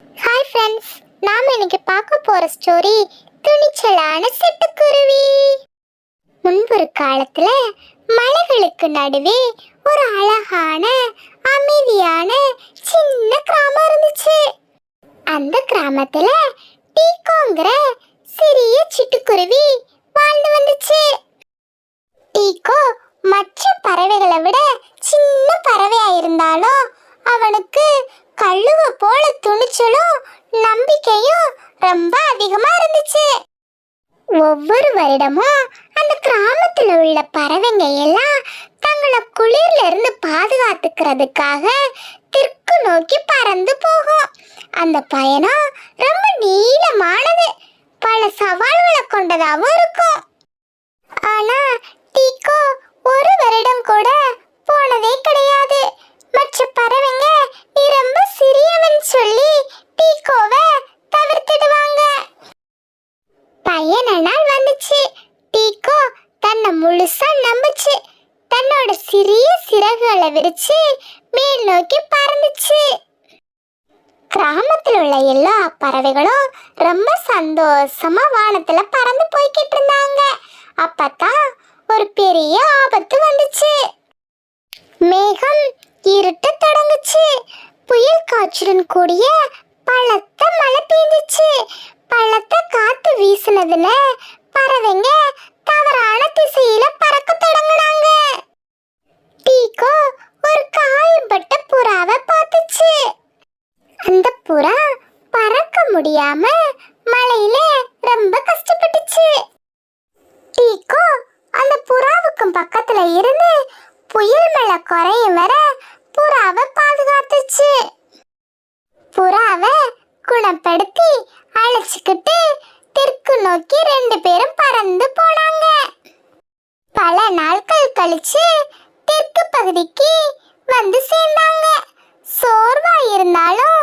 Hi friends நாம இன்னைக்கு பார்க்க போற ஸ்டோரி துணிச்சலான சிட்டுக்குருவி. முன்பொரு காலத்துல மலைகளுக்கு நடுவே ஒரு அழகான அமைதியான சின்ன கிராமம் இருந்துச்சு. அந்த கிராமத்துல டீக்கோங்கிற சிறிய சிட்டுக்குருவி வாழ்ந்து வந்துச்சு. டீக்கோ மற்ற பறவைகளை விட சின்ன பறவையா இருந்தாலும் அவனுக்கு கழுவ போல துணிச்சலும் நம்பிக்கையும் ரொம்ப அதிகமா இருந்துச்சு. ஒவ்வொரு வருடமும் அந்த கிராமத்துல உள்ள பறவைங்க எல்லாம் தங்களை குளிர்ல இருந்து பாதுகாத்துக்கிறதுக்காக தெற்கு நோக்கி பறந்து போகும். அந்த பயணம் ரொம்ப நீளமா பயண நாள் வந்துச்சு? டீக்கோ தன்னை முழுசா நம்புச்சு. தன்னோட சிறிய சிறகுகளை விரிச்சு மேல் நோக்கி பறந்துச்சு. கிராமத்தில் உள்ள எல்லா பறவைகளும் ரொம்ப சந்தோஷமா வானத்துல பறந்து போய்கிட்டு இருந்தாங்க. அப்பதான் ஒரு பெரிய ஆபத்து வந்துச்சு. மேகம் இருட்ட தொடங்குச்சு. புயல் காற்றுடன் கூடிய பலத்த மழை பெய்ஞ்சிச்சு பழத்த காத்து வீசினதுல பறவைங்க தவறான திசையில பறக்க தொடங்குனாங்க. டீக்கோ ஒரு காயம்பட்ட புறாவை பார்த்துச்சு. அந்த புறா பறக்க முடியாம மலையில ரொம்ப கஷ்டப்பட்டுச்சு. டீக்கோ அந்த புறாவுக்கும் பக்கத்துல இருந்து புயல் மழை குறையும் வர புறாவை பாதுகாத்துச்சு. புறாவை குணப்படுத்தி அழைச்சிக்கிட்டு தெற்கு நோக்கி ரெண்டு பேரும் பறந்து போனாங்க. பல நாட்கள் கழிச்சு தெற்கு பகுதிக்கு வந்து சேர்ந்தாங்க. சோர்வா இருந்தாலும்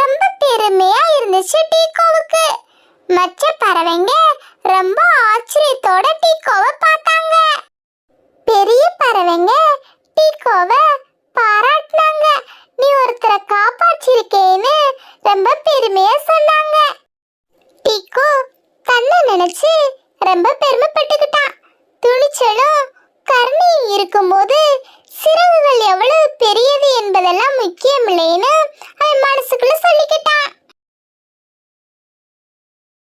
ரொம்ப பெருமையா இருந்துச்சு டீக்கோவுக்கு மற்ற பறவைங்க ரொம்ப ஆச்சரியத்தோட டீக்கோவை பார்த்தாங்க. பெரிய பறவைங்க டீக்கோவை பாராட்டினாங்க நீ ஒருத்தரை காப்பாற்றிருக்கேன்னு ரொம்ப பெருமையா சொன்னாங்க டீக்கோ தன்னை நினைச்சு ரொம்ப பெருமைப்பட்டுக்கிட்டான் துணிச்சலும் கருணையும் இருக்கும்போது சிறகுகள் எவ்வளவு பெரியது என்பதெல்லாம் முக்கியம்